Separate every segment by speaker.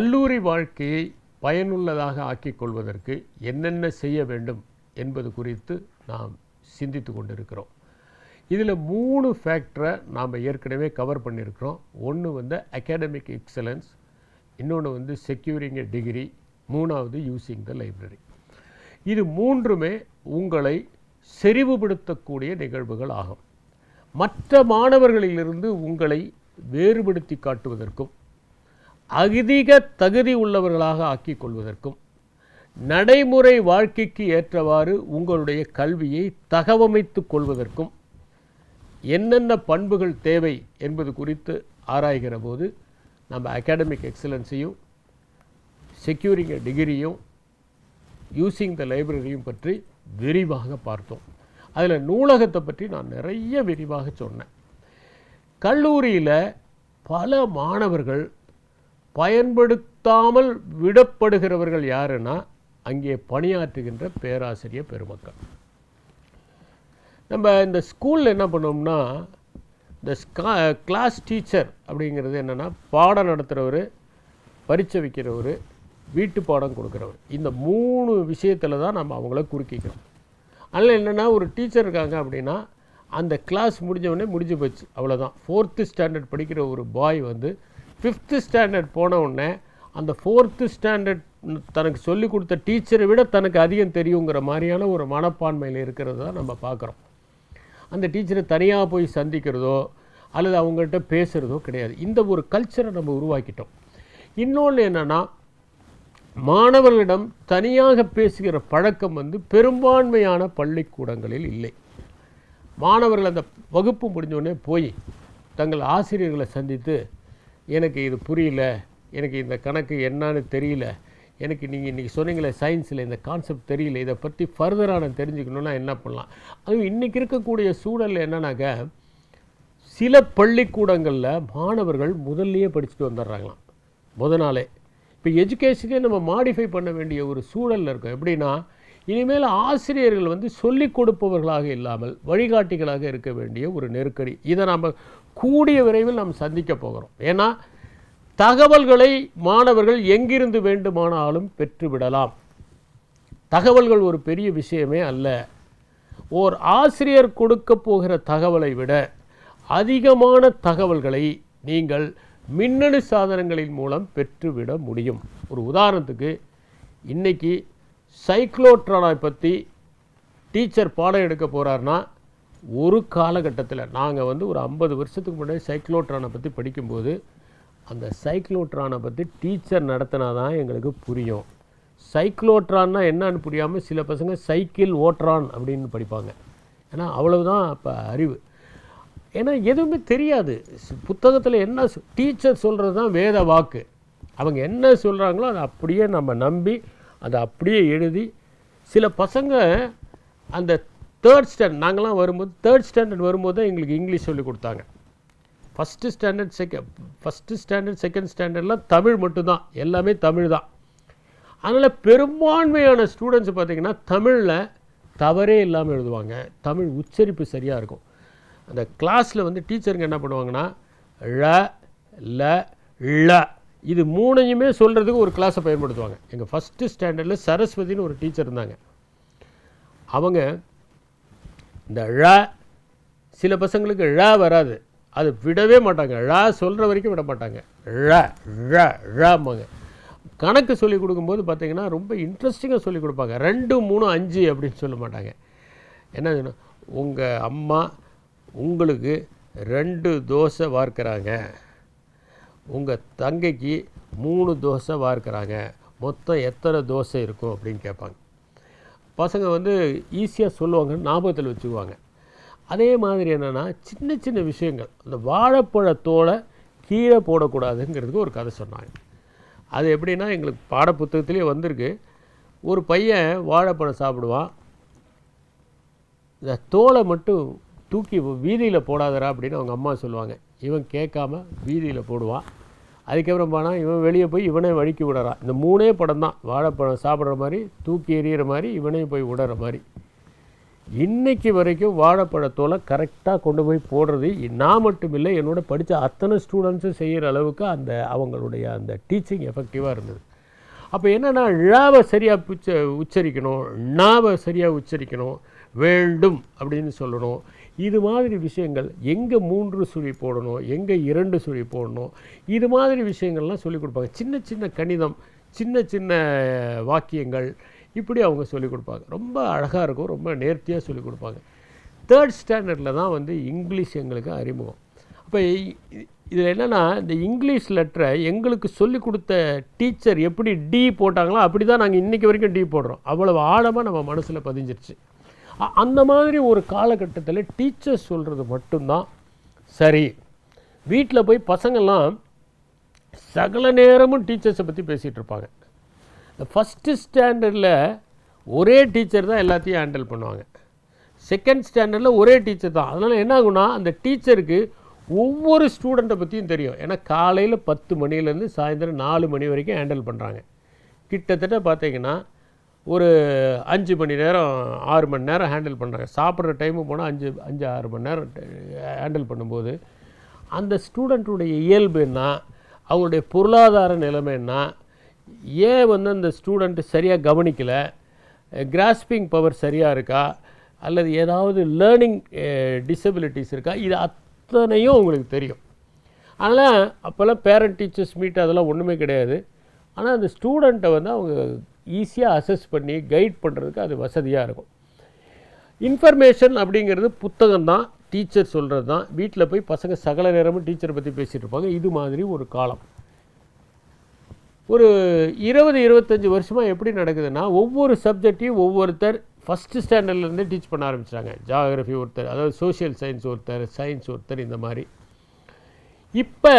Speaker 1: கல்லூரி வாழ்க்கையை பயனுள்ளதாக ஆக்கிக் கொள்வதற்கு என்னென்ன செய்ய வேண்டும் என்பது குறித்து நாம் சிந்தித்து கொண்டிருக்கிறோம். இதில் மூணு ஃபேக்டரை நாம் ஏற்கனவே கவர் பண்ணியிருக்கிறோம். ஒன்று வந்து அகாடமிக் எக்ஸலன்ஸ் இன்னொன்று வந்து செக்யூரிங் எ டிகிரி மூணாவது யூசிங் த லைப்ரரி இது மூன்றுமே உங்களை செறிவுபடுத்தக்கூடிய நிகழ்வுகள் ஆகும். மற்ற மாணவர்களிலிருந்து உங்களை வேறுபடுத்தி காட்டுவதற்கும் அதிக தகுதி உள்ளவர்களாக ஆக்கிக் கொள்வதற்கும் நடைமுறை வாழ்க்கைக்கு ஏற்றவாறு உங்களுடைய கல்வியை தகவமைத்துக் கொள்வதற்கும் என்னென்ன பண்புகள் தேவை என்பது குறித்து ஆராய்கிற போது நம்ம அகாடமிக் எக்ஸலன்ஸையும் செக்யூரிங் டிகிரியும் யூசிங் த லைப்ரரியும் பற்றி விரிவாக பார்த்தோம். அதில் நூலகத்தை பற்றி நான் நிறைய விரிவாக சொன்னேன். கல்லூரியில் பல மாணவர்கள் பயன்படுத்தாமல் விடப்படுகிறவர்கள் யாருன்னா அங்கே பணியாற்றுகின்ற பேராசிரியர் பெருமக்கள். நம்ம இந்த ஸ்கூலில் என்ன பண்ணோம்னா இந்த ஸ்கா கிளாஸ் டீச்சர் அப்படிங்கிறது என்னென்னா பாடம் நடத்துகிறவர் பரீட்சை வைக்கிறவர் வீட்டு பாடம் கொடுக்குறவர். இந்த மூணு விஷயத்தில் தான் நம்ம அவங்கள குறுக்கிக்கிறோம். அதில் என்னென்னா ஒரு டீச்சர் இருக்காங்க அப்படின்னா அந்த கிளாஸ் முடிஞ்சவுடனே முடிஞ்சு போச்சு அவ்வளோதான் ஃபோர்த்து ஸ்டாண்டர்ட் படிக்கிற ஒரு பாய் வந்து ஃபிஃப்த்து ஸ்டாண்டர்ட் போன உடனே அந்த ஃபோர்த்து ஸ்டாண்டர்ட் தனக்கு சொல்லி கொடுத்த டீச்சரை விட தனக்கு அதிகம் தெரியுங்கிற மாதிரியான ஒரு மனப்பான்மையில் இருக்கிறது தான் நம்ம பார்க்குறோம். அந்த டீச்சரை தனியாக போய் சந்திக்கிறதோ அல்லது அவங்கள்ட்ட பேசுகிறதோ கிடையாது. இந்த ஒரு கல்ச்சரை நம்ம உருவாக்கிட்டோம். இன்னொன்று என்னென்னா மாணவர்களிடம் தனியாக பேசுகிற பழக்கம் வந்து பெரும்பான்மையான பள்ளிக்கூடங்களில் இல்லை. மாணவர்கள் அந்த வகுப்பு முடிஞ்சோடனே போய் தங்கள் ஆசிரியர்களை சந்தித்து எனக்கு இது புரியல எனக்கு இந்த கணக்கு என்னான்னு தெரியல. எனக்கு நீங்கள் இன்றைக்கி சொன்னீங்களே சயின்ஸில் இந்த கான்செப்ட் தெரியல. இதை பற்றி ஃபர்தராக நான் தெரிஞ்சுக்கணுன்னா என்ன பண்ணலாம்? அதுவும் இன்றைக்கி இருக்கக்கூடிய சூழல் என்னன்னாக்க சில பள்ளிக்கூடங்களில் மாணவர்கள் முதல்லையே படிச்சுட்டு வந்துடுறாங்களாம். முத நாளே. இப்போ எஜுகேஷனே நம்ம மாடிஃபை பண்ண வேண்டிய ஒரு சூழலில் இருக்கும். எப்படின்னா இனிமேல் ஆசிரியர்கள் வந்து சொல்லிக் கொடுப்பவர்களாக இல்லாமல் வழிகாட்டிகளாக இருக்க வேண்டிய ஒரு நெருக்கடி. இதை நம்ம கூடிய விரைவில் நாம் சந்திக்க போகிறோம். ஏன்னா தகவல்களை மாணவர்கள் எங்கிருந்து வேண்டுமானாலும் பெற்றுவிடலாம் தகவல்கள் ஒரு பெரிய விஷயமே அல்ல. ஓர் ஆசிரியர் கொடுக்க போகிற தகவலை விட அதிகமான தகவல்களை நீங்கள் மின்னணு சாதனங்களின் மூலம் பெற்றுவிட முடியும். ஒரு உதாரணத்துக்கு இன்றைக்கி சைக்ளோட்ரானை பற்றி டீச்சர் பாடம் எடுக்க போகிறாருன்னா ஒரு காலகட்டத்தில் நாங்கள் வந்து ஒரு ஐம்பது வருஷத்துக்கு முன்னாடி சைக்ளோட்ரானை பற்றி படிக்கும்போது அந்த சைக்ளோட்ரானை பற்றி டீச்சர் நடத்தினா தான் எங்களுக்கு புரியும். சைக்ளோட்ரான்னா என்னன்னு புரியாமல் சில பசங்க சைக்கிள் ஓட்டுறான் அப்படின்னு படிப்பாங்க. ஏன்னா அவ்வளவுதான் அப்போ அறிவு. ஏன்னா எதுவுமே தெரியாது. புத்தகத்தில் என்ன டீச்சர் சொல்கிறது தான் வேத வாக்கு. அவங்க என்ன சொல்கிறாங்களோ அதை அப்படியே நம்ம நம்பி அதை அப்படியே எழுதி சில பசங்க அந்த தேர்ட் ஸ்டாண்டர்ட் நாங்களாம் வரும்போது தேர்ட் ஸ்டாண்டர்ட் வரும்போது தான் எங்களுக்கு இங்கிலீஷ் சொல்லி கொடுத்தாங்க. First standard second first standard second ஸ்டாண்டர்ட்லாம் Tamil மட்டும்தான். எல்லாமே தமிழ் தான். அதனால் பெரும்பான்மையான ஸ்டூடெண்ட்ஸ் பார்த்திங்கன்னா தமிழில் தவறே இல்லாமல் எழுதுவாங்க. தமிழ் உச்சரிப்பு சரியாக இருக்கும். அந்த கிளாஸில் வந்து டீச்சருங்க என்ன பண்ணுவாங்கன்னா ழ ல ழ. இது மூணையுமே சொல்கிறதுக்கு ஒரு கிளாஸை பயன்படுத்துவாங்க. எங்கள் ஃபஸ்ட்டு ஸ்டாண்டர்டில் சரஸ்வதினு ஒரு டீச்சர் இருந்தாங்க. அவங்க இந்த ழ சில பசங்களுக்கு ழ வராது. அது விடவே மாட்டாங்க. ழ சொல்கிற வரைக்கும் விட மாட்டாங்க. ழ ழ ழம்பாங்க. கணக்கு சொல்லிக் கொடுக்கும்போது பார்த்தீங்கன்னா ரொம்ப இன்ட்ரெஸ்டிங்காக சொல்லிக் கொடுப்பாங்க. ரெண்டு மூணு அஞ்சு அப்படின்னு சொல்ல மாட்டாங்க. என்ன உங்கள் அம்மா உங்களுக்கு ரெண்டு தோசை வார்க்கிறாங்க. உங்கள் தங்கைக்கு மூணு தோசை வார்க்கிறாங்க. மொத்தம் எத்தனை தோசை இருக்கும் அப்படின்னு கேட்பாங்க. பசங்க வந்து ஈஸியாக சொல்லுவாங்க ஞாபகத்தில் வச்சுக்குவாங்க. அதே மாதிரி என்னென்னா சின்ன சின்ன விஷயங்கள். அந்த வாழைப்பழத்தோலை கீழே போடக்கூடாதுங்கிறதுக்கு ஒரு கதை சொன்னாங்க. அது எப்படின்னா எங்களுக்கு பாடப்புத்தகத்துலேயே வந்திருக்கு. ஒரு பையன் வாழைப்பழம் சாப்பிடுவான். இந்த தோலை மட்டும் தூக்கி வீதியில் போடாதரா அப்படின்னு அவங்க அம்மா சொல்லுவாங்க. இவன் கேட்காம வீதியில் போடுவான். அதுக்கப்புறம் போனால் இவன் வெளியே போய் இவனே வழுக்கி விடறான் இந்த மூணே படம் தான் வாழைப்பழம் சாப்பிட்ற மாதிரி தூக்கி எறிகிற மாதிரி இவனையும் போய் விடுற மாதிரி. இன்றைக்கு வரைக்கும் வாழைப்பழத்தோலை கரெக்டாக கொண்டு போய் போடுறது நான் மட்டும் இல்லை என்னோட படித்த அத்தனை ஸ்டூடெண்ட்ஸும் செய்கிற அளவுக்கு அந்த அவங்களுடைய அந்த டீச்சிங் எஃபெக்டிவாக இருந்தது. அப்போ என்னென்னா ழாவை சரியாக உச்ச உச்சரிக்கணும் ணாவை சரியாக உச்சரிக்கணும் வேண்டும் அப்படின்னு சொல்லணும். இது மாதிரி விஷயங்கள் எங்கே மூன்று சுழி போடணும் எங்கே இரண்டு சுழி போடணும் இது மாதிரி விஷயங்கள்லாம் சொல்லிக் கொடுப்பாங்க. சின்ன சின்ன கணிதம் சின்ன சின்ன வாக்கியங்கள் இப்படி அவங்க சொல்லிக் கொடுப்பாங்க. ரொம்ப அழகாக இருக்கும் ரொம்ப நேர்த்தியாக சொல்லிக் கொடுப்பாங்க. தேர்ட் ஸ்டாண்டர்டில் தான் வந்து இங்கிலீஷ் எங்களுக்கு அறிமுகம். அப்போ இதில் என்னென்னா இந்த இங்கிலீஷ் லெட்டரை எங்களுக்கு சொல்லிக் கொடுத்த டீச்சர் எப்படி டி போட்டாங்களோ அப்படி தான் நாங்கள் இன்றைக்கி வரைக்கும் டி போடுறோம். அவ்வளவு ஆழமாக நம்ம மனசில் பதிஞ்சிருச்சு. அந்த மாதிரி ஒரு காலகட்டத்தில் டீச்சர்ஸ் சொல்கிறது மட்டும்தான் சரி. வீட்டில் போய் பசங்கள்லாம் சகல நேரமும் டீச்சர்ஸை பற்றி பேசிகிட்டு இருப்பாங்க. இந்த ஃபஸ்ட்டு ஸ்டாண்டர்டில் ஒரே டீச்சர் தான் எல்லாத்தையும் ஹேண்டில் பண்ணுவாங்க. செகண்ட் ஸ்டாண்டர்டில் ஒரே டீச்சர் தான். அதனால் என்ன ஆகுனா அந்த டீச்சருக்கு ஒவ்வொரு ஸ்டூடெண்ட்டை பற்றியும் தெரியும். ஏன்னா காலையில் பத்து மணிலேருந்து சாயந்தரம் நாலு மணி வரைக்கும் ஹேண்டில் பண்ணுறாங்க கிட்டத்தட்ட பார்த்தீங்கன்னா ஒரு அஞ்சு மணி நேரம் ஆறு மணி நேரம் ஹேண்டில் பண்ணுறாங்க சாப்பிட்ற டைமு போனால் அஞ்சு அஞ்சு ஆறு மணி நேரம் ஹேண்டில் பண்ணும்போது அந்த ஸ்டூடெண்ட்டுடைய இயல்பு என்ன? அவங்களுடைய பொருளாதார நிலைமை என்ன? ஏன் வந்து அந்த ஸ்டூடெண்ட்டு சரியாக கவனிக்கலை? கிராஸ்பிங் பவர் சரியாக இருக்கா? அல்லது ஏதாவது லேர்னிங் டிசபிலிட்டிஸ் இருக்கா? இது அத்தனையும் உங்களுக்கு தெரியும். அதனால் அப்போல்லாம் பேரண்ட் டீச்சர்ஸ் மீட் அதெல்லாம் ஒன்றுமே கிடையாது. ஆனால் அந்த ஸ்டூடெண்ட்டை வந்து அவங்க ஈஸியாக அசஸ் பண்ணி கைட் பண்ணுறதுக்கு அது வசதியாக இருக்கும். இன்ஃபர்மேஷன் அப்படிங்கிறது புத்தகம் தான். டீச்சர் சொல்கிறது தான். வீட்டில் போய் பசங்க சகல நேரமும் டீச்சரை பற்றி பேசிகிட்டு இருப்பாங்க. இது மாதிரி ஒரு காலம். ஒரு இருபது இருபத்தஞ்சி வருஷமாக எப்படி நடக்குதுன்னா ஒவ்வொரு சப்ஜெக்டையும் ஒவ்வொருத்தர் ஃபஸ்ட்டு ஸ்டாண்டர்ட்லேருந்தே டீச் பண்ண ஆரம்பிச்சிட்டாங்க. ஜாகிரஃபி ஒருத்தர் அதாவது சோஷியல் சயின்ஸ் ஒருத்தர் சயின்ஸ் ஒருத்தர் இந்த மாதிரி. இப்போ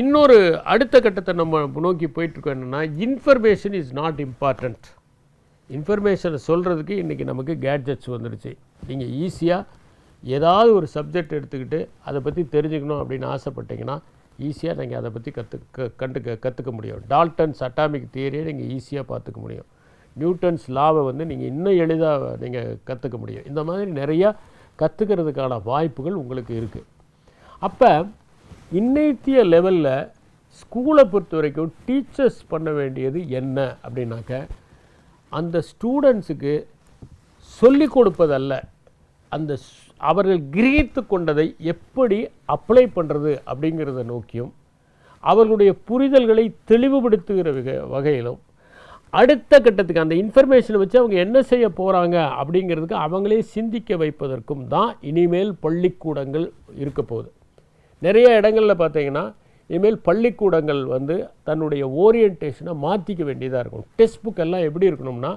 Speaker 1: இன்னொரு அடுத்த கட்டத்தை நம்ம நோக்கி போயிட்டுருக்கோம் என்னென்னா இன்ஃபர்மேஷன் இஸ் நாட் இம்பார்ட்டண்ட் இன்ஃபர்மேஷனை சொல்கிறதுக்கு இன்றைக்கி நமக்கு கேட்ஜெட்ஸ் வந்துடுச்சு நீங்கள் ஈஸியாக ஏதாவது ஒரு சப்ஜெக்ட் எடுத்துக்கிட்டு அதை பற்றி தெரிஞ்சுக்கணும் அப்படின்னு ஆசைப்பட்டீங்கன்னா ஈஸியாக நீங்கள் அதை பற்றி கற்று கண்டுக்க கற்றுக்க முடியும். டால்டன்ஸ் அட்டாமிக் தியரியை நீங்கள் ஈஸியாக பார்த்துக்க முடியும். நியூட்டன்ஸ் லாவை வந்து நீங்கள் இன்னும் எளிதாக நீங்கள் கற்றுக்க முடியும். இந்த மாதிரி நிறையா கற்றுக்கிறதுக்கான வாய்ப்புகள் உங்களுக்கு இருக்குது அப்போ இன்னைத்திய லெவலில் ஸ்கூலை பொறுத்த வரைக்கும் டீச்சர்ஸ் பண்ண வேண்டியது என்ன அப்படின்னாக்க அந்த ஸ்டூடெண்ட்ஸுக்கு சொல்லிக் கொடுப்பதல்ல. அந்த ஸ்- அவர்கள் கிரகித்து கொண்டதை எப்படி அப்ளை பண்ணுறது அப்படிங்கிறத நோக்கியும் அவர்களுடைய புரிதல்களை தெளிவுபடுத்துகிற வகை வகையிலும் அடுத்த கட்டத்துக்கு அந்த இன்ஃபர்மேஷனை வச்சு அவங்க என்ன செய்ய போகிறாங்க அப்படிங்கிறதுக்கு அவங்களே சிந்திக்க வைப்பதற்கும் தான் இனிமேல் பள்ளிக்கூடங்கள் இருக்க போகுது. நிறைய இடங்களில் பார்த்தீங்கன்னா இனிமேல் பள்ளிக்கூடங்கள் வந்து தன்னுடைய ஓரியன்டேஷனை மாற்றிக்க வேண்டியதாக இருக்கும் டெக்ஸ்ட் புக் எல்லாம் எப்படி இருக்கணும்னா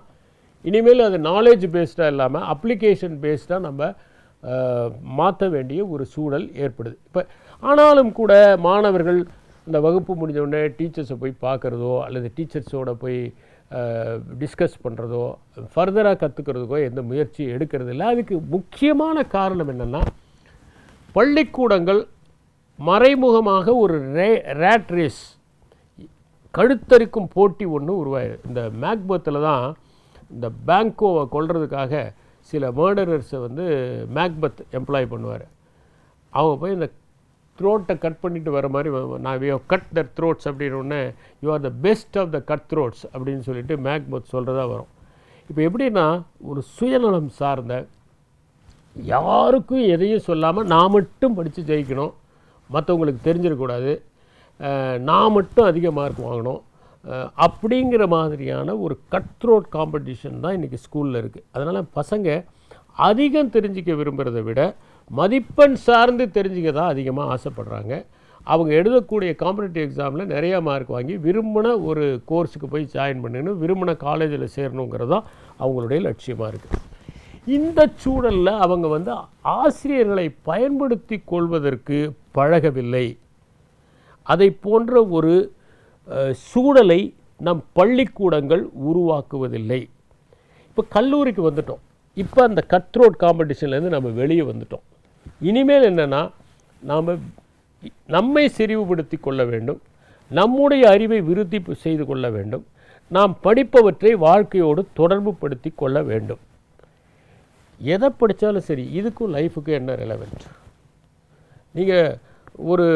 Speaker 1: இனிமேல் அது நாலேஜ் பேஸ்டாக இல்லாமல் அப்ளிகேஷன் பேஸ்டாக நம்ம மாற்ற வேண்டிய ஒரு சூழல் ஏற்படுது. இப்போ ஆனாலும் கூட மாணவர்கள் இந்த வகுப்பு முடிஞ்ச உடனே டீச்சர்ஸை போய் பார்க்குறதோ அல்லது டீச்சர்ஸோட போய் டிஸ்கஸ் பண்ணுறதோ ஃபர்தராக கற்றுக்கிறதுக்கோ எந்த முயற்சியும் எடுக்கிறது இல்லை அதுக்கு முக்கியமான காரணம் என்னென்னா பள்ளிக்கூடங்கள் மறைமுகமாக ஒரு ரே ரேட் ரேஸ் கழுத்தரிக்கும் போட்டி ஒன்று உருவாயிரு இந்த மேக்பத்தில் தான் இந்த பேங்கோவை கொள்றதுக்காக சில மர்டரர்ஸை வந்து மேக்பத் எம்ப்ளாய் பண்ணுவார். அவங்க போய் இந்த த்ரோட்டை கட் பண்ணிட்டு வர மாதிரி நான் வி கட் த த்ரோட்ஸ் அப்படின்னு you are the best of the cut throats அப்படின்னு சொல்லிட்டு மேக்பத் சொல்கிறதா வரும். இப்போ எப்படின்னா ஒரு சுயநலம் சார்ந்த யாருக்கும் எதையும் சொல்லாமல் நான் மட்டும் படித்து ஜெயிக்கணும். மற்றவங்களுக்கு தெரிஞ்சிடக்கூடாது. நான் மட்டும் அதிக மார்க் வாங்கணும். அப்படிங்கிற மாதிரியான ஒரு கட் த்ரோட் காம்படிஷன் தான் இன்றைக்கி ஸ்கூலில் இருக்குது அதனால் பசங்க அதிகம் தெரிஞ்சிக்க விரும்புகிறத விட மதிப்பெண் சார்ந்து தெரிஞ்சிக்க தான் அதிகமாக ஆசைப்படுறாங்க. அவங்க எழுதக்கூடிய காம்படிட்டிவ் எக்ஸாமில் நிறையா மார்க் வாங்கி விரும்பின ஒரு கோர்ஸுக்கு போய் ஜாயின் பண்ணணும் விரும்பின காலேஜில் சேரணுங்கிறது தான் அவங்களுடைய லட்சியமாக இருக்குது இந்த சூழலில் அவங்க வந்து ஆசிரியர்களை பயன்படுத்தி கொள்வதற்கு பழகவில்லை. அதை போன்ற ஒரு சூழலை நம் பள்ளிக்கூடங்கள் உருவாக்குவதில்லை. இப்போ கல்லூரிக்கு வந்துட்டோம். இப்போ அந்த கட்ரோட் காம்படிஷன்லேருந்து நம்ம வெளியே வந்துட்டோம். இனிமேல் என்னென்னா நாம் நம்மை செறிவுபடுத்தி கொள்ள வேண்டும். நம்முடைய அறிவை விருத்தி செய்து கொள்ள வேண்டும். நாம் படிப்பவற்றை வாழ்க்கையோடு தொடர்பு படுத்தி கொள்ள வேண்டும். எதை படித்தாலும் சரி இதுக்கும் லைஃபுக்கும் என்ன ரெலவெண்ட் நீங்கள் ஒரு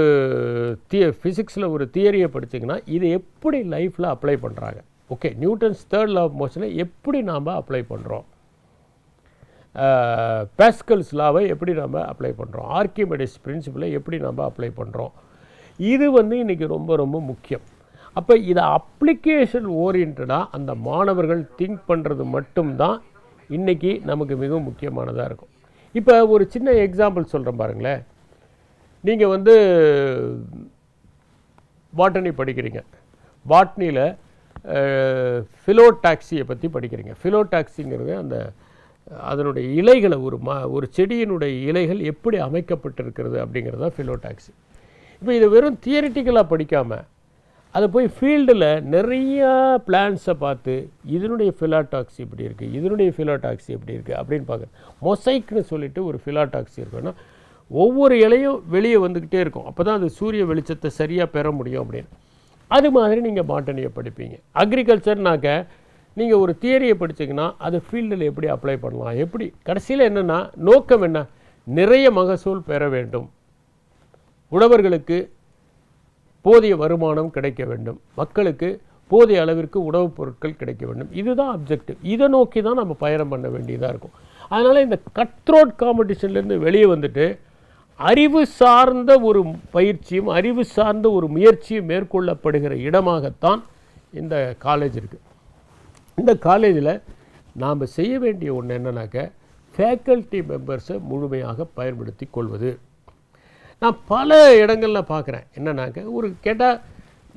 Speaker 1: திய ஃபிசிக்ஸில் ஒரு தியரியை படிச்சீங்கன்னா இது எப்படி லைஃப்பில் அப்ளை பண்ணுறாங்க okay Newton's third law of மோஷனை எப்படி நாம் அப்ளை பண்ணுறோம் பேஸ்கல்ஸ் லாவை எப்படி நம்ம அப்ளை பண்ணுறோம் ஆர்கிமெடிஸ் பிரின்சிபலை எப்படி நம்ம அப்ளை பண்ணுறோம் இது வந்து இன்றைக்கி ரொம்ப ரொம்ப முக்கியம். அப்போ இதை அப்ளிகேஷன் ஓரியன்டாக அந்த மாணவர்கள் திங்க் பண்ணுறது மட்டும்தான் இன்றைக்கி நமக்கு மிகவும் முக்கியமானதாக இருக்கும். இப்போ ஒரு சின்ன எக்ஸாம்பிள் சொல்கிறேன் பாருங்களேன். நீங்கள் வந்து பாட்டனி படிக்கிறீங்க. பாட்னியில் ஃபிலோடாக்சியை பற்றி படிக்கிறீங்க. ஃபிலோடாக்சிங்கிறது அந்த அதனுடைய இலைகளை ஒரு ம ஒரு செடியினுடைய இலைகள் எப்படி அமைக்கப்பட்டிருக்கிறது அப்படிங்கிறது தான் ஃபிலோடாக்சி இப்போ இது வெறும் தியரிட்டிக்கலாக படிக்காமல் அதை போய் ஃபீல்டில் நிறையா பிளான்ஸை பார்த்து இதனுடைய ஃபிலாடாக்சி இப்படி இருக்குது இதனுடைய ஃபிலாடாக்சி எப்படி இருக்குது அப்படின்னு பார்க்குறேன் மொசைக்னு சொல்லிட்டு ஒரு ஃபிலாடாக்சி இருக்குன்னா ஒவ்வொரு இலையும் வெளியே வந்துக்கிட்டே இருக்கும். அப்போ தான் அது சூரிய வெளிச்சத்தை சரியாக பெற முடியும் அப்படின்னு. அது மாதிரி நீங்கள் பாட்டனியை படிப்பீங்க. அக்ரிகல்ச்சர்னாக்க நீங்கள் ஒரு தியரியை படிச்சீங்கன்னா அது ஃபீல்டில் எப்படி அப்ளை பண்ணலாம் எப்படி? கடைசியில் என்னென்னா நோக்கம் என்ன? நிறைய மகசூல் பெற வேண்டும். உழவர்களுக்கு போதிய வருமானம் கிடைக்க வேண்டும். மக்களுக்கு போதிய அளவிற்கு உணவுப் பொருட்கள் கிடைக்க வேண்டும். இதுதான் அப்ஜெக்டிவ் இதை நோக்கி தான் நம்ம பயணம் பண்ண வேண்டியதாக இருக்கும். அதனால் இந்த கட்ரோட் காம்படிஷன்லேருந்து வெளியே வந்துட்டு அறிவு சார்ந்த ஒரு பயிற்சியும் அறிவு சார்ந்த ஒரு முயற்சியும் மேற்கொள்ளப்படுகிற இடமாகத்தான் இந்த காலேஜ் இருக்குது இந்த காலேஜில் நாம் செய்ய வேண்டிய ஒன்று என்னன்னாக்க ஃபேக்கல்ட்டி மெம்பர்ஸை முழுமையாக பயன்படுத்தி கொள்வது. நான் பல இடங்களில் பார்க்குறேன் என்னன்னாக்க ஒரு கேட்டால்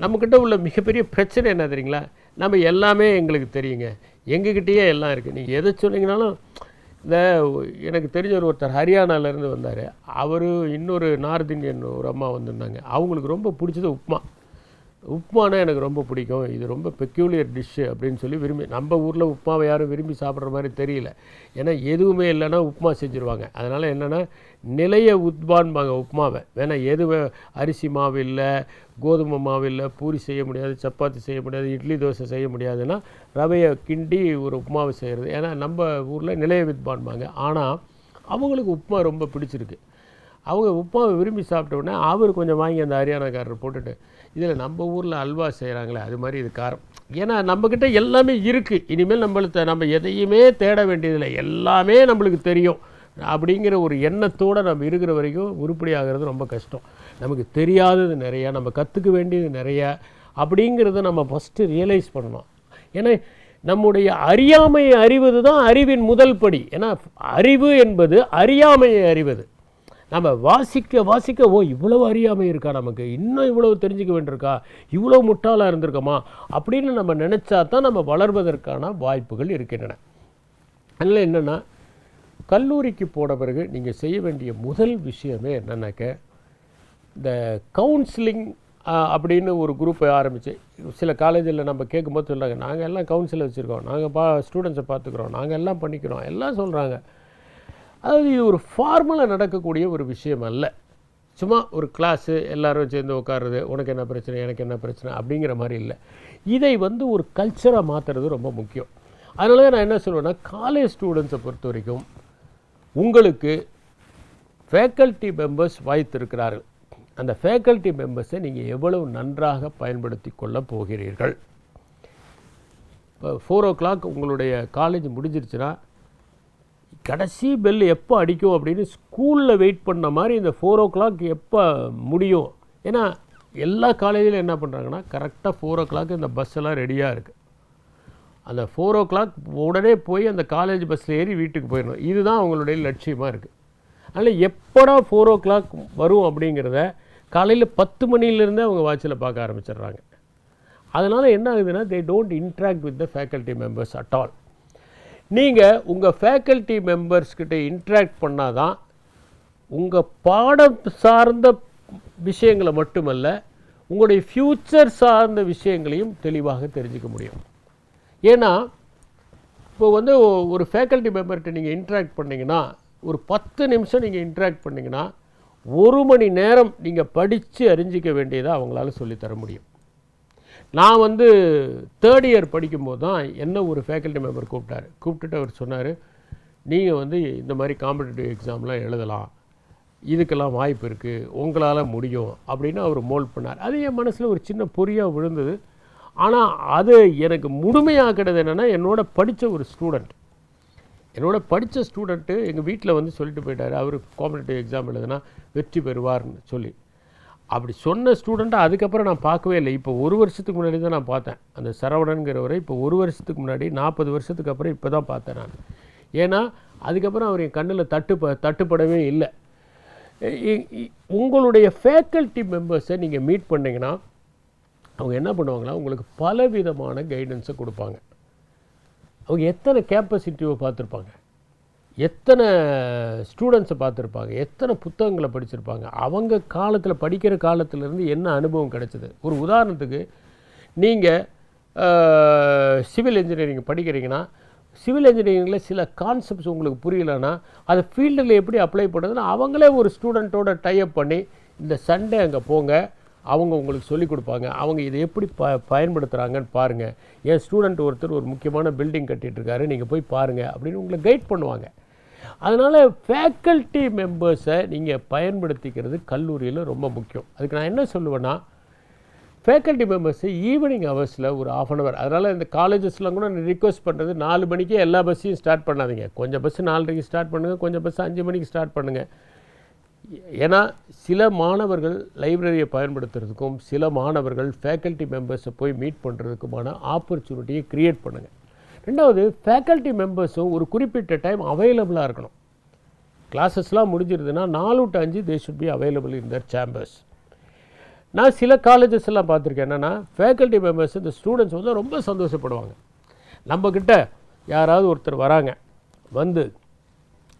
Speaker 1: நம்மக்கிட்ட உள்ள மிகப்பெரிய பிரச்சனை என்ன தெரியுங்களா? நம்ம எல்லாமே எங்களுக்கு தெரியுங்க. எங்ககிட்டயே எல்லாம் இருக்குது நீங்கள் எதை சொன்னீங்கனாலும் இந்த எனக்கு தெரிஞ்ச ஒருத்தர் ஹரியானாலேருந்து வந்தார். அவர் இன்னொரு நார்த் இந்தியன் ஒரு அம்மா வந்திருந்தாங்க. அவங்களுக்கு ரொம்ப பிடிச்சது உப்மா. உப்மானா எனக்கு ரொம்ப பிடிக்கும். இது ரொம்ப பெக்யூலியர் டிஷ்ஷு அப்படின்னு சொல்லி விரும்பி நம்ம ஊரில் உப்மாவை யாரும் விரும்பி சாப்பிட்ற மாதிரி தெரியல. ஏன்னா எதுவுமே இல்லைன்னா உப்மா செஞ்சுருவாங்க. அதனால் என்னென்னா நிலைய உத்பான்பாங்க உப்மாவை. வேணால் எது வே- அரிசி மாவு இல்லை கோதுமை மாவு இல்லை பூரி செய்ய முடியாது சப்பாத்தி செய்ய முடியாது இட்லி தோசை செய்ய முடியாதுன்னா ரவையை கிண்டி ஒரு உப்மாவை செய்கிறது ஏன்னா நம்ம ஊரில் நிலைய வித்பான்பாங்க ஆனால் அவங்களுக்கு உப்மா ரொம்ப பிடிச்சிருக்கு. அவங்க உப்மாவை விரும்பி சாப்பிட்ட உடனே அவர் கொஞ்சம் வாங்கி அந்த ஹரியானாக்காரர் போட்டுட்டு இதில் நம்ம ஊரில் அல்வா செய்கிறாங்களே அது மாதிரி இது காரம். ஏன்னா நம்மக்கிட்ட எல்லாமே இருக்குது இனிமேல் நம்மளுக்கு நம்ம எதையுமே தேட வேண்டியதில்லை. எல்லாமே நம்மளுக்கு தெரியும். அப்படிங்கிற ஒரு எண்ணத்தோடு நம்ம இருக்கிற வரைக்கும் உருப்படி ஆகிறது ரொம்ப கஷ்டம். நமக்கு தெரியாதது நிறையா நம்ம கற்றுக்க வேண்டியது நிறையா அப்படிங்கிறத நம்ம ஃபஸ்ட்டு ரியலைஸ் பண்ணணும். ஏன்னா நம்முடைய அறியாமையை அறிவது தான் அறிவின் முதல் படி. ஏன்னா அறிவு என்பது அறியாமையை அறிவது. நம்ம வாசிக்க வாசிக்க ஓ இவ்வளவு அறியாமை இருக்கா நமக்கு? இன்னும் இவ்வளவு தெரிஞ்சுக்க வேண்டியிருக்கா? இவ்வளோ முட்டாளாக இருந்திருக்கோமா? அப்படின்னு நம்ம நினச்சா தான் நம்ம வளர்வதற்கான வாய்ப்புகள் இருக்கின்றன. அதனால் என்னென்னா கல்லூரிக்கு போன பிறகு நீங்கள் செய்ய வேண்டிய முதல் விஷயமே என்னன்னாக்க இந்த கவுன்சிலிங் அப்படின்னு ஒரு குரூப்பை ஆரம்பித்து சில காலேஜில் நம்ம கேட்கும்போது சொல்கிறாங்க நாங்கள் எல்லாம் கவுன்சிலை வச்சுருக்கோம். நாங்கள் பா ஸ்டூடெண்ட்ஸை பார்த்துக்குறோம் நாங்கள் எல்லாம் பண்ணிக்கிறோம். எல்லாம் சொல்கிறாங்க அதாவது இது ஒரு ஃபார்மலாக நடக்கக்கூடிய ஒரு விஷயம் அல்ல. சும்மா ஒரு கிளாஸு எல்லோரும் சேர்ந்து உட்காருறது உனக்கு என்ன பிரச்சனை? எனக்கு என்ன பிரச்சனை? அப்படிங்கிற மாதிரி இல்லை. இதை வந்து ஒரு கல்ச்சராக மாற்றுறது ரொம்ப முக்கியம். அதனால தான் நான் என்ன சொல்லுவேன்னா காலேஜ் ஸ்டூடெண்ட்ஸை பொறுத்த வரைக்கும் உங்களுக்கு ஃபேக்கல்ட்டி மெம்பர்ஸ் வாய்த்திருக்கிறார்கள். அந்த ஃபேக்கல்ட்டி மெம்பர்ஸை நீங்கள் எவ்வளவு நன்றாக பயன்படுத்தி கொள்ளப் போகிறீர்கள்? இப்போ ஃபோர் ஓ கிளாக் உங்களுடைய காலேஜ் முடிஞ்சிருச்சுன்னா கடைசி பெல் எப்போ அடிக்கும் அப்படின்னு ஸ்கூலில் வெயிட் பண்ண மாதிரி இந்த ஃபோர் ஓ கிளாக் எப்போ முடியும்? ஏன்னா எல்லா காலேஜிலும் என்ன பண்ணுறாங்கன்னா கரெக்டாக ஃபோர் ஓ கிளாக் இந்த பஸ்ஸெல்லாம் ரெடியாக இருக்குது அந்த ஃபோர் ஓ கிளாக் உடனே போய் அந்த காலேஜ் பஸ்ஸில் ஏறி வீட்டுக்கு போயிடணும். இதுதான் அவங்களுடைய லட்சியமாக இருக்குது அதனால் எப்படா ஃபோர் ஓ கிளாக் வரும் அப்படிங்கிறத காலையில் பத்து மணிலேருந்தே அவங்க வாட்சில் பார்க்க ஆரம்பிச்சிடுறாங்க. அதனால் என்ன ஆகுதுன்னா they don't interact with the faculty members at all நீங்கள் உங்கள் ஃபேக்கல்ட்டி மெம்பர்ஸ்கிட்ட இன்ட்ராக்ட் பண்ணால் தான் உங்கள் பாடம் சார்ந்த விஷயங்களை மட்டுமல்ல உங்களுடைய ஃப்யூச்சர் சார்ந்த விஷயங்களையும் தெளிவாக தெரிஞ்சுக்க முடியும். ஏன்னா இப்போ வந்து ஒரு ஃபேக்கல்ட்டி மெம்பர்கிட்ட நீங்கள் இன்ட்ராக்ட் பண்ணிங்கன்னா ஒரு பத்து நிமிஷம் நீங்கள் இன்ட்ராக்ட் பண்ணிங்கன்னா ஒரு மணி நேரம் நீங்கள் படித்து அறிஞ்சிக்க வேண்டியதை அவங்களால சொல்லித் தர முடியும். நான் வந்து தேர்ட் இயர் படிக்கும்போது தான் என்ன ஒரு ஃபேக்கல்ட்டி மெம்பர் கூப்பிட்டாரு. கூப்பிட்டுட்டு அவர் சொன்னார் நீங்கள் வந்து இந்த மாதிரி காம்படிட்டிவ் எக்ஸாம்லாம் எழுதலாம். இதுக்கெல்லாம் வாய்ப்பு இருக்குது உங்களால் முடியும். அப்படின்னு அவர் மோல்ட் பண்ணார். அது என் மனசில் ஒரு சின்ன பொறியாக விழுந்தது. ஆனால் அது எனக்கு முழுமையாகிறது என்னென்னா என்னோட படித்த ஒரு ஸ்டூடெண்ட் என்னோட படித்த ஸ்டூடெண்ட்டு எங்கள் வீட்டில் வந்து சொல்லிட்டு போயிட்டார். அவர் காம்படிட்டிவ் எக்ஸாம் எழுதுனா வெற்றி பெறுவார்னு சொல்லி. அப்படி சொன்ன ஸ்டூடெண்ட்டை அதுக்கப்புறம் நான் பார்க்கவே இல்லை. இப்போ ஒரு வருஷத்துக்கு முன்னாடி தான் நான் பார்த்தேன். அந்த சரவணனுங்கிறவரை இப்போ ஒரு வருஷத்துக்கு முன்னாடி நாற்பது வருஷத்துக்கு அப்புறம் இப்போ தான் பார்த்தேன் நான். ஏன்னா அதுக்கப்புறம் அவர் என் கண்ணில் தட்டுப்ப தட்டுப்படவே இல்லை. இ- உங்களுடைய ஃபேக்கல்ட்டி மெம்பர்ஸை நீங்கள் மீட் பண்ணிங்கன்னா அவங்க என்ன பண்ணுவாங்கன்னா உங்களுக்கு பலவிதமான கைடன்ஸை கொடுப்பாங்க. அவங்க எத்தனை கேப்பசிட்டியை பார்த்துருப்பாங்க. எத்தனை ஸ்டூடெண்ட்ஸை பார்த்துருப்பாங்க. எத்தனை புத்தகங்களை படிச்சிருப்பாங்க. அவங்க காலத்தில் படிக்கிற காலத்திலேருந்து என்ன அனுபவம் கிடைச்சது. ஒரு உதாரணத்துக்கு நீங்கள் சிவில் இன்ஜினியரிங் படிக்கிறீங்கன்னா சிவில் இன்ஜினியரிங்கில் சில கான்செப்ட்ஸ் உங்களுக்கு புரியலன்னா அதை ஃபீல்டில் எப்படி அப்ளை பண்ணுறதுன்னா அவங்களே ஒரு ஸ்டூடெண்ட்டோட டைப் பண்ணி இந்த சண்டே அங்கே போங்க. அவங்க உங்களுக்கு சொல்லிக் கொடுப்பாங்க. அவங்க இதை எப்படி ப பயன்படுத்துகிறாங்கன்னு பாருங்கள் என் ஸ்டூடெண்ட் ஒருத்தர் ஒரு முக்கியமான பில்டிங் கட்டிகிட்ருக்காரு இருக்காரு நீங்கள் போய் பாருங்கள் அப்படின்னு உங்களை கைட் பண்ணுவாங்க. அதனால் ஃபேக்கல்ட்டி மெம்பர்ஸை நீங்கள் பயன்படுத்திக்கிறது கல்லூரியில் ரொம்ப முக்கியம். அதுக்கு நான் என்ன சொல்லுவேன்னா ஃபேக்கல்ட்டி மெம்பர்ஸு ஈவினிங் ஹவர்ஸில் ஒரு ஆஃப் அன் ஹவர் அதனால் இந்த காலேஜஸ்லாம் கூட நான் ரிக்வஸ்ட் பண்ணுறது நாலு மணிக்கே எல்லா பஸ்ஸையும் ஸ்டார்ட் பண்ணாதீங்க. கொஞ்சம் பஸ்ஸு நாலரைக்கு ஸ்டார்ட் பண்ணுங்கள் கொஞ்சம் பஸ் அஞ்சு மணிக்கு ஸ்டார்ட் பண்ணுங்கள் ஏன்னா சில மாணவர்கள் லைப்ரரியை பயன்படுத்துறதுக்கும் சில மாணவர்கள் ஃபேக்கல்ட்டி மெம்பர்ஸை போய் மீட் பண்ணுறதுக்குமான ஆப்பர்ச்சுனிட்டியை க்ரியேட் பண்ணுங்கள் ரெண்டாவது ஃபேக்கல்ட்டி மெம்பர்ஸும் ஒரு குறிப்பிட்ட டைம் அவைலபிளாக இருக்கணும். கிளாஸஸ்லாம் முடிஞ்சிருதுன்னா நாலு டு அஞ்சு they should be available in their chambers நான் சில காலேஜஸ் எல்லாம் பார்த்துருக்கேன் என்னென்னா ஃபேக்கல்ட்டி மெம்பர்ஸ் இந்த ஸ்டூடெண்ட்ஸ் வந்து ரொம்ப சந்தோஷப்படுவாங்க. நம்மக்கிட்ட யாராவது ஒருத்தர் வராங்க வந்து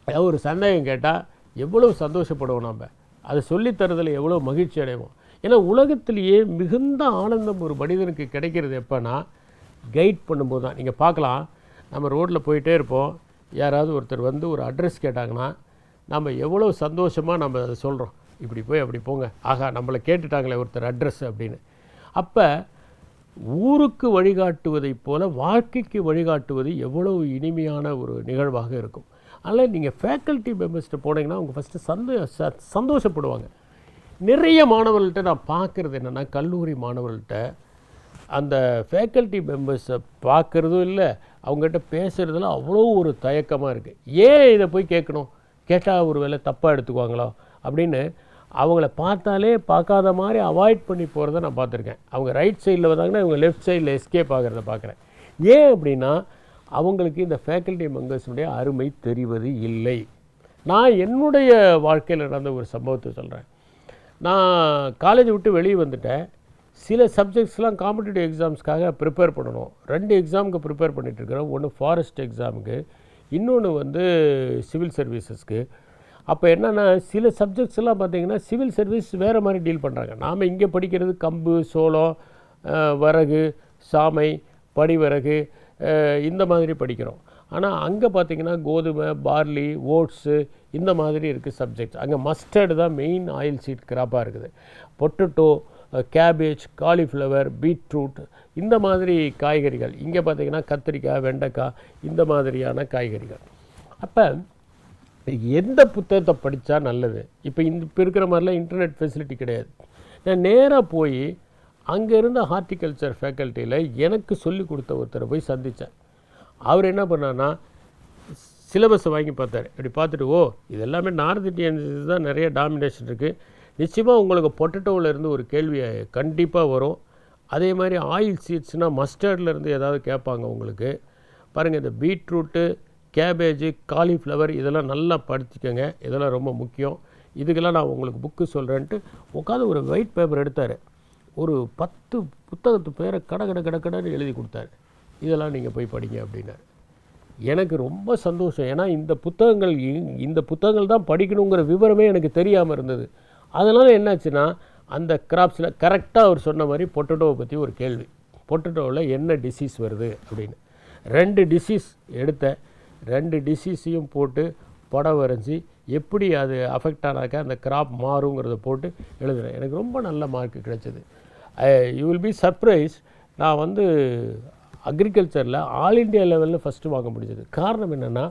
Speaker 1: ஏதாவது ஒரு சந்தேகம் கேட்டால் எவ்வளவு சந்தோஷப்படுவோம் நம்ம அதை சொல்லித்தரதில் எவ்வளோ மகிழ்ச்சி அடைவோம்? ஏன்னா உலகத்திலேயே மிகுந்த ஆனந்தம் ஒரு மனிதனுக்கு கிடைக்கிறது எப்போனா கைட் பண்ணும்போது தான். நீங்கள் பார்க்கலாம் நம்ம ரோட்டில் போயிட்டே இருப்போம். யாராவது ஒருத்தர் வந்து ஒரு அட்ரஸ் கேட்டாங்கன்னா நம்ம எவ்வளோ சந்தோஷமாக நம்ம அதை சொல்கிறோம் இப்படி போய் அப்படி போங்க. ஆகா நம்மளை கேட்டுட்டாங்களே ஒருத்தர் அட்ரஸ் அப்படின்னு. அப்போ ஊருக்கு வழிகாட்டுவதைப் போல் வாழ்க்கைக்கு வழிகாட்டுவது எவ்வளவு இனிமையான ஒரு நிகழ்வாக இருக்கும். அதனால் நீங்கள் ஃபேக்கல்ட்டி மெம்பர்ஸ்ட்டு போனீங்கன்னா அவங்க ஃபஸ்ட்டு சந்தோ சந்தோஷப்படுவாங்க. நிறைய மாணவர்கள்ட்ட நான் பார்க்குறது என்னென்னா கல்லூரி மாணவர்கள்ட்ட அந்த ஃபேக்கல்ட்டி மெம்பர்ஸை பார்க்குறதும் இல்லை அவங்ககிட்ட பேசுகிறதுல அவ்வளோ ஒரு தயக்கமாக இருக்குது ஏன் இதை போய் கேட்கணும்? கேட்டால் ஒரு வேளை தப்பாக எடுத்துக்குவாங்களோ? அப்படின்னு அவங்கள பார்த்தாலே பார்க்காத மாதிரி அவாய்ட் பண்ணி போகிறத நான் பார்த்துருக்கேன். அவங்க ரைட் சைடில் வந்தாங்கன்னா இவங்க லெஃப்ட் சைடில் எஸ்கேப் ஆகிறத பார்க்குறேன். ஏன் அப்படின்னா அவங்களுக்கு இந்த ஃபேக்கல்ட்டி மெம்பர்ஸினுடைய அருமை தெரிவது இல்லை. நான் என்னுடைய வாழ்க்கையில் நடந்த ஒரு சம்பவத்தை சொல்கிறேன் நான் காலேஜ் விட்டு வெளியே வந்துட்டேன். சில சப்ஜெக்ட்ஸ்லாம் காம்படிட்டிவ் எக்ஸாம்ஸ்க்காக ப்ரிப்பேர் பண்ணணும். ரெண்டு எக்ஸாமுக்கு ப்ரிப்பேர் பண்ணிகிட்ருக்கிறோம் ஒன்று ஃபாரஸ்ட் எக்ஸாமுக்கு இன்னொன்று வந்து சிவில் சர்வீசஸ்க்கு அப்போ என்னென்னா சில சப்ஜெக்ட்ஸ்லாம் பார்த்திங்கன்னா சிவில் சர்வீஸ் வேறு மாதிரி டீல் பண்ணுறாங்க நாம் இங்கே படிக்கிறது கம்பு சோளம் வரகு சாமை படிவரகு இந்த மாதிரி படிக்கிறோம். ஆனால் அங்கே பார்த்தீங்கன்னா கோதுமை பார்லி ஓட்ஸு இந்த மாதிரி இருக்குது சப்ஜெக்ட்ஸ் அங்கே மஸ்டர்டு தான் மெயின் ஆயில் சீட் கிராப்பாக இருக்குது. பொட்டட்டோ கேபேஜ் காலிஃப்ளவர் பீட்ரூட் இந்த மாதிரி காய்கறிகள். இங்கே பார்த்தீங்கன்னா கத்திரிக்காய் வெண்டைக்காய் இந்த மாதிரியான காய்கறிகள். அப்போ எந்த புத்தகத்தை படித்தா நல்லது? இப்போ இந்த இப்போ இருக்கிற மாதிரிலாம் இன்டர்நெட் ஃபெசிலிட்டி கிடையாது. நான் நேராக போய் அங்கே இருந்த ஹார்டிகல்ச்சர் ஃபேக்கல்ட்டியில் எனக்கு சொல்லி கொடுத்த ஒருத்தரை போய் சந்தித்தேன் அவர் என்ன பண்ணார்னா சிலபஸை வாங்கி பார்த்தாரு. இப்படி பார்த்துட்டு ஓ இது எல்லாமே நார்த் இண்டியன்ஸ் தான் நிறைய டாமினேஷன் இருக்குது நிச்சயமாக உங்களுக்கு பொட்டட்டோவில் இருந்து ஒரு கேள்வி கண்டிப்பாக வரும். அதே மாதிரி ஆயில் சீட்ஸ்னால் மஸ்டர்ட்லேருந்து ஏதாவது கேட்பாங்க உங்களுக்கு. பாருங்கள் இந்த பீட்ரூட்டு கேபேஜு காலிஃப்ளவர் இதெல்லாம் நல்லா படிச்சுக்கோங்க. இதெல்லாம் ரொம்ப முக்கியம். இதுக்கெல்லாம் நான் உங்களுக்கு புக்கு சொல்கிறேன்ட்டு உட்காந்து ஒரு ஒயிட் பேப்பர் எடுத்தார். ஒரு பத்து புத்தகத்து பேரை கட கட கட கடன்னு எழுதி கொடுத்தாரு. இதெல்லாம் நீங்கள் போய் படிங்க அப்படின்னாரு. எனக்கு ரொம்ப சந்தோஷம். ஏன்னா இந்த புத்தகங்கள் இ- இந்த புத்தகங்கள் தான் படிக்கணுங்கிற விவரமே எனக்கு தெரியாமல் இருந்தது. அதனால் என்னாச்சுன்னா அந்த கிராப்ஸில் கரெக்டாக அவர் சொன்ன மாதிரி பொட்டட்டோவை பற்றி ஒரு கேள்வி. பொட்டட்டோவில் என்ன டிசீஸ் வருது அப்படின்னு. ரெண்டு டிசீஸ் எடுத்த ரெண்டு டிசீஸையும் போட்டு படம் வரைஞ்சி எப்படி அது அஃபெக்ட் ஆனாக்கா அந்த கிராப் மாறுங்கிறத போட்டு எழுதுகிறேன் எனக்கு ரொம்ப நல்ல மார்க் கிடைச்சது. யூ வில் பி சர்ப்ரைஸ் நான் வந்து அக்ரிகல்ச்சரில் ஆல் இந்தியா லெவலில் ஃபஸ்ட்டு வாங்க முடிஞ்சது. காரணம் என்னென்னா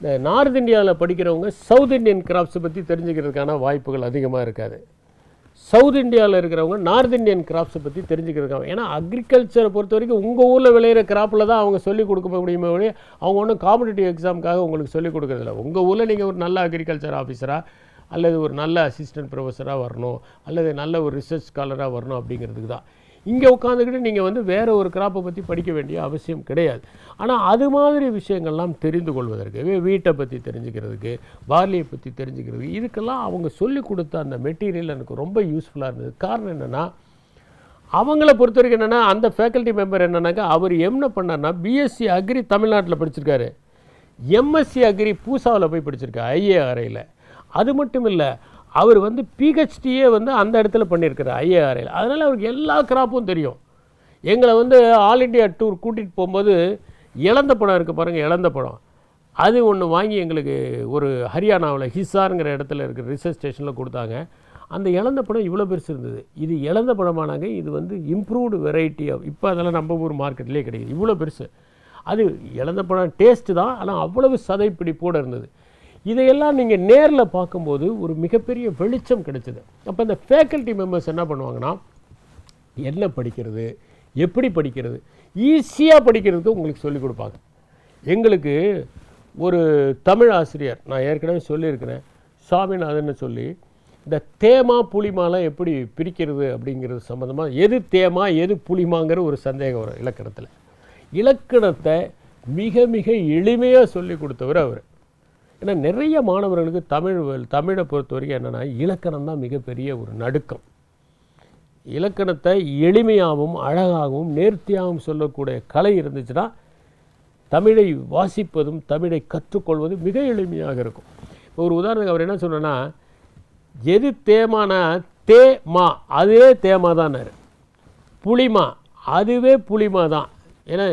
Speaker 1: இந்த நார்த் இந்தியாவில் படிக்கிறவங்க சவுத் இந்தியன் கிராப்ஸை பற்றி தெரிஞ்சுக்கிறதுக்கான வாய்ப்புகள் அதிகமாக இருக்காது. சவுத் இந்தியாவில் இருக்கிறவங்க நார்த் இந்தியன் கிராப்ஸை பற்றி தெரிஞ்சுக்கிறதுக்காக ஏன்னா அக்ரிகல்ச்சரை பொறுத்த வரைக்கும் உங்கள் ஊரில் விளையிற கிராப்பில் தான் அவங்க சொல்லிக் கொடுக்க முடியுமே ஒழிய அவங்க ஒன்றும் காம்படிட்டிவ் எக்ஸாமுக்காக உங்களுக்கு சொல்லிக் கொடுக்கறதில்ல. உங்கள் ஊரில் நீங்கள் ஒரு நல்ல அக்ரிகல்ச்சர் ஆஃபீஸராக அல்லது ஒரு நல்ல அசிஸ்டன்ட் ப்ரொஃபஸராக வரணும் அல்லது நல்ல ஒரு ரிசர்ச் ஸ்காலராக வரணும் அப்படிங்கிறதுக்கு தான். இங்கே உட்காந்துக்கிட்டு நீங்கள் வந்து வேறு ஒரு கிராப்பை பற்றி படிக்க வேண்டிய அவசியம் கிடையாது. ஆனால் அது மாதிரி விஷயங்கள்லாம் தெரிந்து கொள்வதற்கு வீட்டை பற்றி தெரிஞ்சுக்கிறதுக்கு பார்லியை பற்றி தெரிஞ்சுக்கிறதுக்கு இதுக்கெல்லாம் அவங்க சொல்லிக் கொடுத்த அந்த மெட்டீரியல் எனக்கு ரொம்ப யூஸ்ஃபுல்லாக இருந்தது. காரணம் என்னென்னா அவங்கள பொறுத்த வரைக்கும் என்னென்னா அந்த ஃபேக்கல்ட்டி மெம்பர் என்னன்னாக்கா அவர் என்ன பண்ணார்னா பிஎஸ்சி அக்ரி தமிழ்நாட்டில் படிச்சிருக்காரு. எம்எஸ்சி அக்ரி பூசாவில் போய் படிச்சிருக்காரு ஐஏஆர்ஐயில் அது மட்டும் இல்லை அவர் வந்து பிஹெச்டியே வந்து அந்த இடத்துல பண்ணியிருக்கிறார் ஐஏஆர்ஐயில் அதனால் அவருக்கு எல்லா கிராப்பும் தெரியும். எங்களை வந்து ஆல் இண்டியா டூர் கூட்டிகிட்டு போகும்போது இழந்த படம் இருக்குது பாருங்கள் இழந்த படம். அது ஒன்று வாங்கி எங்களுக்கு ஒரு ஹரியானாவில் ஹிசாருங்கிற இடத்துல இருக்கிற ரிசர்ச் ஸ்டேஷனில் கொடுத்தாங்க. அந்த இழந்த படம் இவ்வளோ பெருசு இருந்தது. இது இழந்த படமானாங்க இது வந்து இம்ப்ரூவ்டு வெரைட்டி ஆஃப் இப்போ அதெல்லாம் நம்ம ஊர் மார்க்கெட்லேயே கிடைக்குது. இவ்வளோ பெருசு. அது இழந்த படம் டேஸ்ட்டு தான் ஆனால் அவ்வளவு சதைப்பிடிப்போடு இருந்தது. இதையெல்லாம் நீங்கள் நேரில் பார்க்கும்போது ஒரு மிகப்பெரிய வெளிச்சம் கிடைச்சிது. அப்போ இந்த ஃபேக்கல்ட்டி மெம்பர்ஸ் என்ன பண்ணுவாங்கன்னா என்ன படிக்கிறது எப்படி படிக்கிறது ஈஸியாக படிக்கிறதுக்கு உங்களுக்கு சொல்லிக் கொடுப்பாங்க. எங்களுக்கு ஒரு தமிழ் ஆசிரியர் நான் ஏற்கனவே சொல்லியிருக்கிறேன் சாமிநாதன் சொல்லி இந்த தேமா புளிமாலாம் எப்படி பிரிக்கிறது அப்படிங்கிறது சம்மந்தமாக எது தேமா எது புளிமாங்கிற ஒரு சந்தேகம் வரும் இலக்கணத்தில். இலக்கணத்தை மிக மிக எளிமையாக சொல்லி கொடுத்தவர் அவர். ஏன்னா நிறைய மாணவர்களுக்கு தமிழ் தமிழை பொறுத்த வரைக்கும் என்னென்னா இலக்கணம் தான் மிகப்பெரிய ஒரு நடுக்கம். இலக்கணத்தை எளிமையாகவும் அழகாகவும் நேர்த்தியாகவும் சொல்லக்கூடிய கலை இருந்துச்சுன்னா தமிழை வாசிப்பதும் தமிழை கற்றுக்கொள்வதும் மிக எளிமையாக இருக்கும். இப்போ ஒரு உதாரணத்துக்கு அவர் என்ன சொன்னேன்னா எது தேமானா தே மா. அதுவே தேமா தான்னாரு புளிமா அதுவே புளிமா தான். ஏன்னா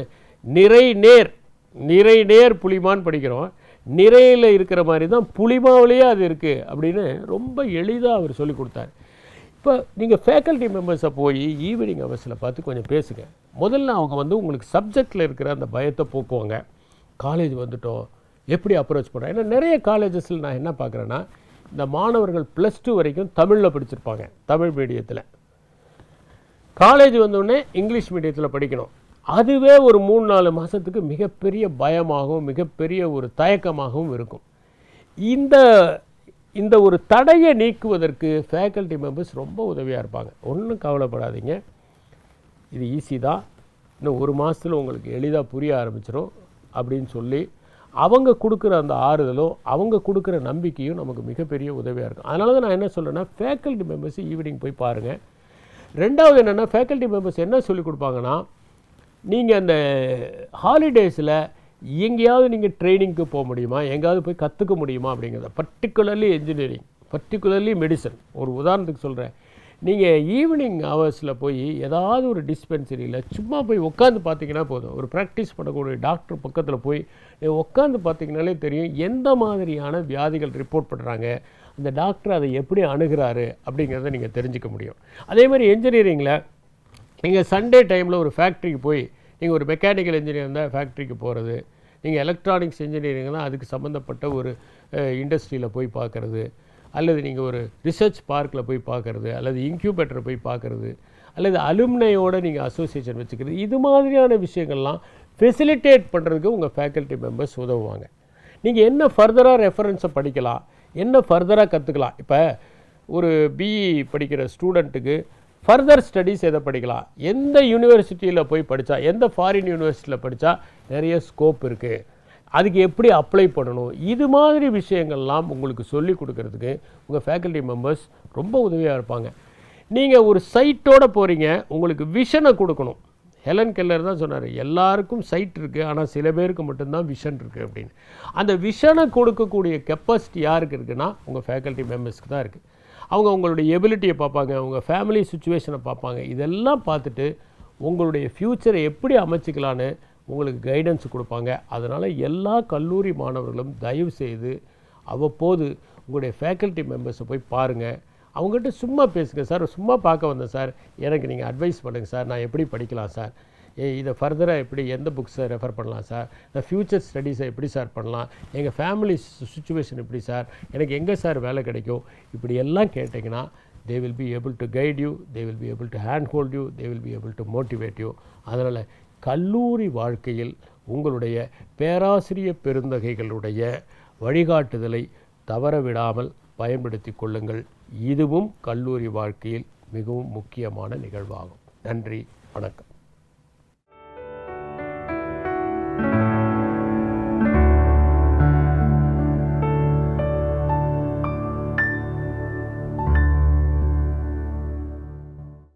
Speaker 1: நிறை நேர். நிறை நேர் புளிமான்னு படிக்கிறோம். நிறையில் இருக்கிற மாதிரி தான் புளிமாவிலேயே அது இருக்குது அப்படின்னு ரொம்ப எளிதாக அவர் சொல்லி கொடுத்தாரு. இப்போ நீங்கள் ஃபேக்கல்ட்டி மெம்பர்ஸை போய் ஈவினிங் ஹவர்ஸில் பார்த்து கொஞ்சம் பேசுங்க. முதல்ல அவங்க வந்து உங்களுக்கு சப்ஜெக்டில் இருக்கிற அந்த பயத்தை போக்குவாங்க. காலேஜ் வந்துட்டோம். எப்படி அப்ரோச் பண்ணுறோம் ஏன்னா நிறைய காலேஜஸில் நான் என்ன பார்க்குறேன்னா இந்த மாணவர்கள் ப்ளஸ் டூ வரைக்கும் தமிழில் படிச்சிருப்பாங்க தமிழ் மீடியத்தில் காலேஜ் வந்தோடனே இங்கிலீஷ் மீடியத்தில் படிக்கணும். அதுவே ஒரு மூணு நாலு மாதத்துக்கு மிகப்பெரிய பயமாகவும் மிகப்பெரிய ஒரு தயக்கமாகவும் இருக்கும். இந்த இந்த ஒரு தடையை நீக்குவதற்கு ஃபேக்கல்ட்டி மெம்பர்ஸ் ரொம்ப உதவியாக இருப்பாங்க. ஒன்றும் கவலைப்படாதீங்க. இது ஈஸி தான். இன்னும் ஒரு மாதத்தில் உங்களுக்கு எளிதாக புரிய ஆரம்பிச்சிடும் அப்படின்னு சொல்லி அவங்க கொடுக்குற அந்த ஆறுதலும் அவங்க கொடுக்குற நம்பிக்கையும் நமக்கு மிகப்பெரிய உதவியாக இருக்கும். அதனால தான் நான் என்ன சொல்கிறேன்னா ஃபேக்கல்டி மெம்பர்ஸ் ஈவினிங் போய் பாருங்கள் ரெண்டாவது என்னென்னா ஃபேக்கல்டி மெம்பர்ஸ் என்ன சொல்லி கொடுப்பாங்கன்னா நீங்கள் அந்த ஹாலிடேஸில் எங்கேயாவது நீங்கள் ட்ரைனிங்க்கு போக முடியுமா? எங்கேயாவது போய் கற்றுக்க முடியுமா அப்படிங்கிறத? பர்டிகுலர்லி இன்ஜினியரிங் பர்டிகுலர்லி மெடிசன் ஒரு உதாரணத்துக்கு சொல்கிறேன் நீங்கள் ஈவினிங் ஹவர்ஸில் போய் ஏதாவது ஒரு டிஸ்பென்சரியில் சும்மா போய் உட்காந்து பார்த்தீங்கன்னா போதும். ஒரு ப்ராக்டிஸ் பண்ணக்கூடிய டாக்டர் பக்கத்தில் போய் நீங்கள் உட்காந்து பார்த்தீங்கனாலே தெரியும் எந்த மாதிரியான வியாதிகள் ரிப்போர்ட் பண்ணுறாங்க அந்த டாக்டர் அதை எப்படி அணுகிறாரு அப்படிங்கிறத நீங்கள் தெரிஞ்சுக்க முடியும். அதே மாதிரி என்ஜினியரிங்கில் நீங்கள் சண்டே டைமில் ஒரு ஃபேக்ட்ரிக்கு போய் நீங்கள் ஒரு மெக்கானிக்கல் இன்ஜினியர் இருந்தால் ஃபேக்ட்ரிக்கு போகிறது நீங்கள் எலக்ட்ரானிக்ஸ் இன்ஜினியரிங்லாம் அதுக்கு சம்மந்தப்பட்ட ஒரு இண்டஸ்ட்ரியில் போய் பார்க்குறது அல்லது நீங்கள் ஒரு ரிசர்ச் பார்க்கில் போய் பார்க்குறது அல்லது இன்க்யூபேட்டரை போய் பார்க்குறது அல்லது அலுமினையோடு நீங்கள் அசோசியேஷன் வச்சுக்கிறது இது மாதிரியான விஷயங்கள்லாம் ஃபெசிலிட்டேட் பண்ணுறதுக்கு உங்கள் ஃபேக்கல்ட்டி மெம்பர்ஸ் உதவுவாங்க. நீங்கள் என்ன ஃபர்தராக ரெஃபரன்ஸை படிக்கலாம் என்ன ஃபர்தராக கற்றுக்கலாம் இப்போ ஒரு பிஇ படிக்கிற ஸ்டூடெண்ட்டுக்கு ஃபர்தர் ஸ்டடீஸ் எதை படிக்கலாம்? எந்த யூனிவர்சிட்டியில் போய் படித்தா எந்த ஃபாரின் யூனிவர்சிட்டியில் படித்தா நிறைய ஸ்கோப் இருக்குது அதுக்கு எப்படி அப்ளை பண்ணணும்? இது மாதிரி விஷயங்கள்லாம் உங்களுக்கு சொல்லி கொடுக்கறதுக்கு உங்கள் ஃபேக்கல்ட்டி மெம்பர்ஸ் ரொம்ப உதவியாக இருப்பாங்க. நீங்கள் ஒரு சைட்டோட போகிறீங்க உங்களுக்கு விஷனை கொடுக்கணும். ஹெலன் கெல்லர் தான் சொன்னார் எல்லாருக்கும் சைட் இருக்குது ஆனால் சில பேருக்கு மட்டும்தான் விஷன் இருக்குது அப்படின்னு. அந்த விஷனை கொடுக்கக்கூடிய கெப்பாசிட்டி யாருக்கு இருக்குன்னா உங்கள் ஃபேக்கல்ட்டி மெம்பர்ஸ்க்கு தான் இருக்குது அவங்க உங்களுடைய எபிலிட்டியை பார்ப்பாங்க அவங்க ஃபேமிலி சுச்சுவேஷனை பார்ப்பாங்க. இதெல்லாம் பார்த்துட்டு உங்களுடைய ஃப்யூச்சரை எப்படி அமைச்சிக்கலான்னு உங்களுக்கு கைடன்ஸ் கொடுப்பாங்க. அதனால் எல்லா கல்லூரி மாணவர்களும் தயவு செய்து அவ்வப்போது உங்களுடைய ஃபேக்கல்ட்டி மெம்பர்ஸை போய் பாருங்கள் அவங்ககிட்ட சும்மா பேசுங்க சார். சும்மா பார்க்க வந்தேன் சார். எனக்கு நீங்கள் அட்வைஸ் பண்ணுங்கள் சார். நான் எப்படி படிக்கலாம் சார்? இதை ஃபர்தராக எப்படி எந்த புக்ஸை ரெஃபர் பண்ணலாம் சார் இந்த ஃப்யூச்சர் ஸ்டடீஸை எப்படி சார் பண்ணலாம்? எங்கள் ஃபேமிலி சுச்சுவேஷன் எப்படி சார் எனக்கு எங்கே சார் வேலை கிடைக்கும்? இப்படி எல்லாம் கேட்டிங்கன்னா they will be able to guide you they will be able to hand hold you they will be able to motivate you அதனால் கல்லூரி வாழ்க்கையில் உங்களுடைய பேராசிரியர் பெருந்தகைகளுடைய வழிகாட்டுதலை தவற விடாமல் பயன்படுத்தி கொள்ளுங்கள். இதுவும் கல்லூரி வாழ்க்கையில் மிகவும் முக்கியமான நிகழ்வாகும். நன்றி வணக்கம்.